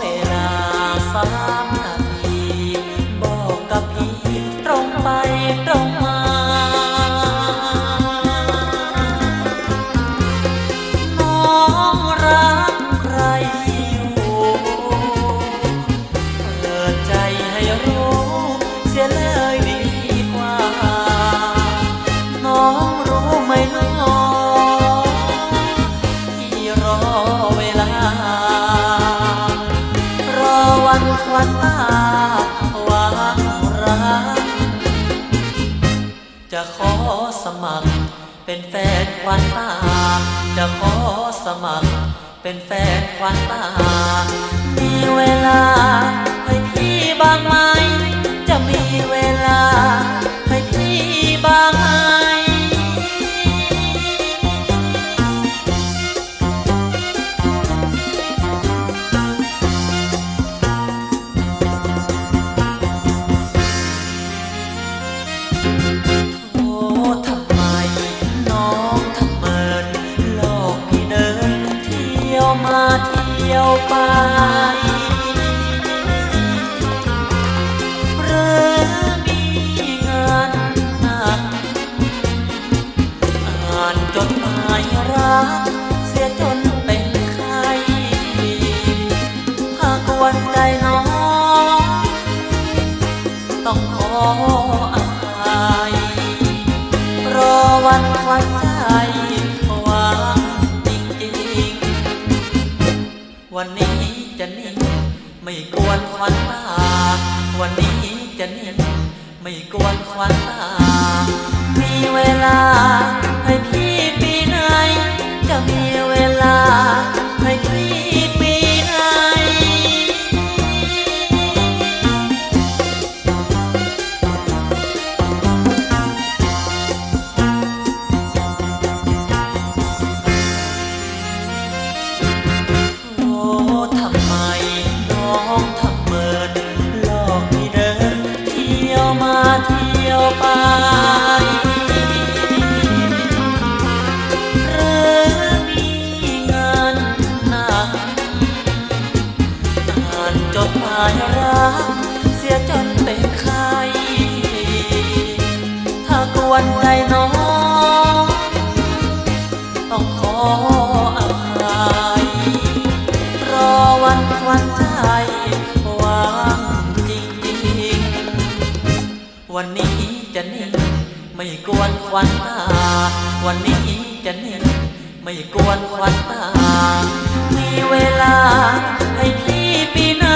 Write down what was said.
เวลาสามนาที บอกกับพี่ตรงไปตรงมา น้องรักใครอยู่เปิดใจให้รู้เสียเลยดีกว่า น้องรู้ไหมน้องที่รอเวลา จะขอสมัคร เป็นแฟนควันตา จะขอสมัคร เป็นแฟนควันตา มีเวลาให้พี่บ้างไหม ยวไป หรือมีงานหนักอ่านจดหมายรัก เสียจนเป็นไข้ถ้ากวนใจน้อง ต้องขออภัยรอวันควันใจ วันนี้จะนิ่งไม่กวนควันตา วันนี้จะนิ่งไม่กวนควันตา มาเที่ยวไปหรือมีงานหนักอ่านจดหมายรักเสียจนเป็นไข้ถ้ากวนใจน้องต้องขออภัยรอวันควันใจ วันนี้จะนิ่ง ไม่กวนควันตา วันนี้จะนิ่ง ไม่กวนควันตา มีเวลาให้พี่ปีไหน